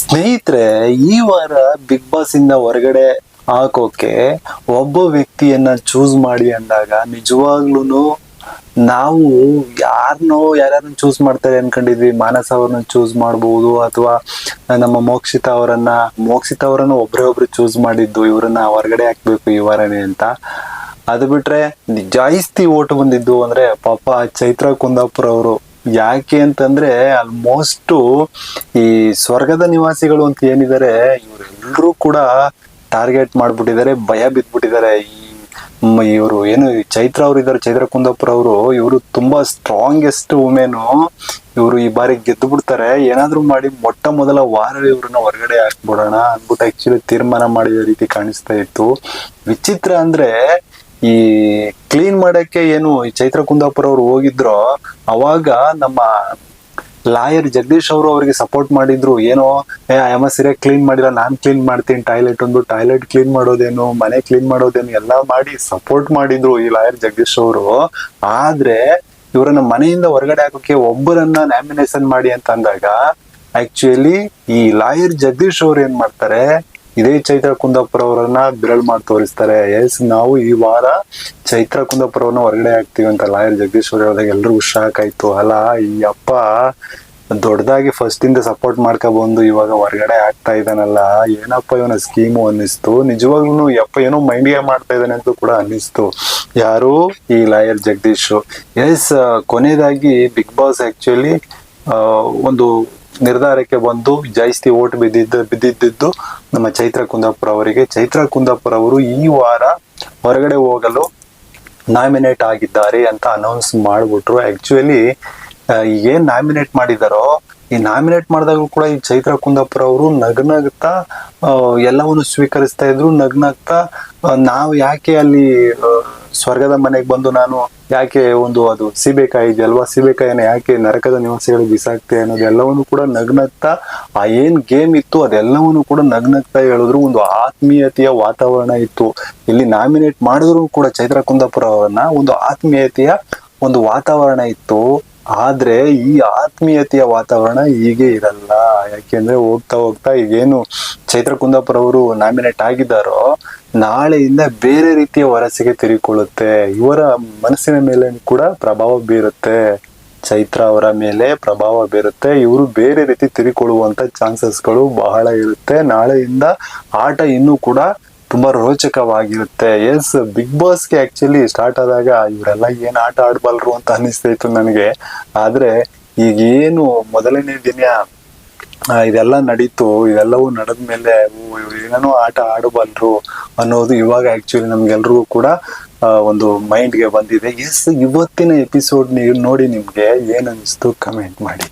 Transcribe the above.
ಸ್ನೇಹಿತರೆ, ಈ ವಾರ ಬಿಗ್ ಬಾಸ್ ಇಂದ ಹೊರಗಡೆ ಹಾಕೋಕೆ ಒಬ್ಬ ವ್ಯಕ್ತಿಯನ್ನ ಚೂಸ್ ಮಾಡಿ ಅಂದಾಗ ನಿಜವಾಗ್ಲೂ ನಾವು ಯಾರನ್ನೋ ಯಾರ್ಯಾರನ್ನ ಚೂಸ್ ಮಾಡ್ತಾರೆ ಅನ್ಕೊಂಡಿದ್ವಿ. ಮಾನಸ ಅವ್ರನ್ನ ಚೂಸ್ ಮಾಡ್ಬೋದು ಅಥವಾ ನಮ್ಮ ಮೋಕ್ಷಿತ ಅವರನ್ನ ಮೋಕ್ಷಿತ ಅವರನ್ನ ಒಬ್ರೇ ಒಬ್ರು ಚೂಸ್ ಮಾಡಿದ್ದು ಇವರನ್ನ ಹೊರಗಡೆ ಹಾಕ್ಬೇಕು ಈ ವಾರನೇ ಅಂತ. ಅದು ಬಿಟ್ರೆ ಜಾಸ್ತಿ ಓಟ್ ಬಂದಿದ್ದು ಅಂದ್ರೆ ಪಾಪ ಚೈತ್ರ ಕುಂದಾಪುರ ಅವರು ಯಾಕೆ ಅಂತಂದ್ರೆ ಆಲ್ಮೋಸ್ಟ್ ಈ ಸ್ವರ್ಗದ ನಿವಾಸಿಗಳು ಅಂತ ಏನಿದ್ದಾರೆ ಇವರೆಲ್ಲರೂ ಕೂಡ ಟಾರ್ಗೆಟ್ ಮಾಡ್ಬಿಟ್ಟಿದ್ದಾರೆ, ಭಯ ಬಿದ್ಬಿಟ್ಟಿದ್ದಾರೆ. ಈ ಇವರು ಏನು ಚೈತ್ರ ಅವ್ರು ಇದ್ದಾರೆ ಚೈತ್ರ ಕುಂದಾಪುರ ಅವರು, ಇವರು ತುಂಬಾ ಸ್ಟ್ರಾಂಗೆಸ್ಟ್ ವುಮೆನು ಇವರು ಈ ಬಾರಿ ಗೆದ್ದು ಬಿಡ್ತಾರೆ. ಏನಾದ್ರೂ ಮಾಡಿ ಮೊಟ್ಟ ಮೊದಲ ವಾರ ಇವ್ರನ್ನ ಹೊರಗಡೆ ಹಾಕ್ಬಿಡೋಣ ಅಂದ್ಬಿಟ್ಟು ಆಕ್ಚುಲಿ ತೀರ್ಮಾನ ಮಾಡಿದ ರೀತಿ ಕಾಣಿಸ್ತಾ ಇತ್ತು. ವಿಚಿತ್ರ ಅಂದ್ರೆ ಈ ಕ್ಲೀನ್ ಮಾಡಕ್ಕೆ ಏನು ಈ ಚೈತ್ರ ಕುಂದಾಪುರ ಅವ್ರು ಹೋಗಿದ್ರೋ, ಅವಾಗ ನಮ್ಮ ಲಾಯರ್ ಜಗದೀಶ್ ಅವರು ಅವರಿಗೆ ಸಪೋರ್ಟ್ ಮಾಡಿದ್ರು. ಏನೋ, ಏ ಅಮ್ಮ ಸೀರೆ ಕ್ಲೀನ್ ಮಾಡಿಲ್ಲ, ನಾನ್ ಕ್ಲೀನ್ ಮಾಡ್ತೀನಿ ಟಾಯ್ಲೆಟ್ ಒಂದು ಟಾಯ್ಲೆಟ್ ಕ್ಲೀನ್ ಮಾಡೋದೇನು, ಮನೆ ಕ್ಲೀನ್ ಮಾಡೋದೇನು, ಎಲ್ಲ ಮಾಡಿ ಸಪೋರ್ಟ್ ಮಾಡಿದ್ರು ಈ ಲಾಯರ್ ಜಗದೀಶ್ ಅವರು. ಆದ್ರೆ, ಇವರನ್ನ ಮನೆಯಿಂದ ಹೊರಗಡೆ ಹಾಕೋಕೆ ಒಬ್ಬರನ್ನ ನಾಮಿನೇಷನ್ ಮಾಡಿ ಅಂತ ಅಂದಾಗ ಆಕ್ಚುಲಿ ಈ ಲಾಯರ್ ಜಗದೀಶ್ ಅವ್ರು ಏನ್ ಮಾಡ್ತಾರೆ ಇದೇ ಚೈತ್ರ ಕುಂದಾಪುರ ಅವರನ್ನ ಬಿರಳ್ ಮಾಡಿ ತೋರಿಸ್ತಾರೆ. ಎಸ್, ನಾವು ಈ ವಾರ ಚೈತ್ರ ಕುಂದಾಪುರ ಹೊರಗಡೆ ಹಾಕ್ತೀವಿ ಅಂತ ಲಾಯರ್ ಜಗದೀಶ್ ಅವ್ರು ಹೇಳಿದಾಗ ಎಲ್ರಿಗೂ ಶಾಕ್ ಆಯ್ತು ಅಲ್ಲ, ಈ ಅಪ್ಪ ದೊಡ್ಡದಾಗಿ ಫಸ್ಟ್ ಇಂದ ಸಪೋರ್ಟ್ ಮಾಡ್ಕೊಬಂದು ಇವಾಗ ಹೊರಗಡೆ ಆಗ್ತಾ ಇದ್ದಾನಲ್ಲ, ಏನಪ್ಪ ಇವನ ಸ್ಕೀಮು ಅನ್ನಿಸ್ತು? ನಿಜವಾಗ್ಲೂ ಯಪ್ಪ ಏನೋ ಮೈಂಡ್ಗೆ ಮಾಡ್ತಾ ಇದ್ದಾನೆ ಅಂತ ಕೂಡ ಅನ್ನಿಸ್ತು. ಯಾರು? ಈ ಲಾಯರ್ ಜಗದೀಶ್. ಎಸ್ ಕೊನೆಯದಾಗಿ ಬಿಗ್ ಬಾಸ್ ಆಕ್ಚುಲಿ ಒಂದು ನಿರ್ಧಾರಕ್ಕೆ ಬಂದು ಜಾಸ್ತಿ ಓಟ್ ಬಿದ್ದಿದ್ದ, ಬಿದ್ದಿದ್ದು ನಮ್ಮ ಚೈತ್ರ ಕುಂದಾಪುರ ಅವರಿಗೆ. ಚೈತ್ರ ಕುಂದಾಪುರ ಅವರು ಈ ವಾರ ಹೊರಗಡೆ ಹೋಗಲು ನಾಮಿನೇಟ್ ಆಗಿದ್ದಾರೆ ಅಂತ ಅನೌನ್ಸ್ ಮಾಡ್ಬಿಟ್ರು. ಆಕ್ಚುಲಿ ಏನ್ ನಾಮಿನೇಟ್ ಮಾಡಿದಾರೋ, ಈ ನಾಮಿನೇಟ್ ಮಾಡಿದಾಗ ಕೂಡ ಈ ಚೈತ್ರ ಕುಂದಾಪುರ ಅವರು ನಗ್ನಗ್ತಾ ಎಲ್ಲವನ್ನು ಸ್ವೀಕರಿಸ್ತಾ ಇದ್ರು, ನಗ್ನಗ್ತಾ ನಾವು ಯಾಕೆ ಅಲ್ಲಿ ಸ್ವರ್ಗದ ಮನೆಗೆ ಬಂದು ನಾನು ಯಾಕೆ ಒಂದು ಅದು ಸೀಬೆಕಾಯಿ ಇದೆಯಲ್ವಾ, ಸೀಬೆಕಾಯಿನ ಯಾಕೆ ನರಕದ ನಿವಾಸಿಗಳಿಗೆ ಬಿಸಾಕ್ತೆ ಅನ್ನೋದೆಲ್ಲವನ್ನು ಕೂಡ ನಗ್ನಗ್ತಾ, ಆ ಏನ್ ಗೇಮ್ ಇತ್ತು ಅದೆಲ್ಲವನ್ನು ಕೂಡ ನಗ್ನಗ್ತಾ ಹೇಳಿದ್ರು, ಒಂದು ಆತ್ಮೀಯತೆಯ ವಾತಾವರಣ ಇತ್ತು. ಇಲ್ಲಿ ನಾಮಿನೇಟ್ ಮಾಡಿದ್ರು ಕೂಡ ಚೈತ್ರ ಕುಂದಾಪುರ ಅವರನ್ನ, ಒಂದು ಆತ್ಮೀಯತೆಯ ಒಂದು ವಾತಾವರಣ ಇತ್ತು. ಆದ್ರೆ ಈ ಆತ್ಮೀಯತೆಯ ವಾತಾವರಣ ಹೀಗೆ ಇರಲ್ಲ. ಯಾಕೆಂದ್ರೆ ಹೋಗ್ತಾ ಹೋಗ್ತಾ ಈಗೇನು ಚೈತ್ರ ಕುಂದಾಪುರ ಅವರು ನಾಮಿನೇಟ್ ಆಗಿದ್ದಾರೋ, ನಾಳೆಯಿಂದ ಬೇರೆ ರೀತಿಯ ವರಸೆಗೆ ತಿರುಗಿಕೊಳ್ಳುತ್ತೆ. ಇವರ ಮನಸ್ಸಿನ ಮೇಲೆ ಕೂಡ ಪ್ರಭಾವ ಬೀರುತ್ತೆ. ಚೈತ್ರ ಅವರ ಮೇಲೆ ಪ್ರಭಾವ ಬೀರುತ್ತೆ. ಇವರು ಬೇರೆ ರೀತಿ ತಿರುಗಿಕೊಳ್ಳುವಂತ ಚಾನ್ಸಸ್ಗಳು ಬಹಳ ಇರುತ್ತೆ. ನಾಳೆಯಿಂದ ಆಟ ಇನ್ನೂ ಕೂಡ ತುಂಬಾ ರೋಚಕವಾಗಿರುತ್ತೆ. ಎಸ್ ಬಿಗ್ ಬಾಸ್ಗೆ ಆಕ್ಚುಲಿ ಸ್ಟಾರ್ಟ್ ಆದಾಗ ಇವರೆಲ್ಲ ಏನ್ ಆಟ ಆಡ್ಬಲ್ರು ಅಂತ ಅನಿಸ್ತಾ ಇತ್ತು ನನಗೆ. ಆದ್ರೆ ಈಗ ಏನು ಮೊದಲನೇ ದಿನ ಇದೆಲ್ಲ ನಡೀತು. ಇವೆಲ್ಲವೂ ನಡೆದ್ಮೇಲೆ ಮೇಲೆ ಏನೇನೋ ಆಟ ಆಡಬಲ್ರು ಅನ್ನೋದು ಇವಾಗ ಆಕ್ಚುಲಿ ನಮ್ಗೆಲ್ರಿಗೂ ಕೂಡ ಒಂದು ಮೈಂಡ್ಗೆ ಬಂದಿದೆ. ಎಸ್ ಇವತ್ತಿನ ಎಪಿಸೋಡ್ ನೀವು ನೋಡಿ ನಿಮ್ಗೆ ಏನ್ ಅನಿಸ್ತು ಕಮೆಂಟ್ ಮಾಡಿ.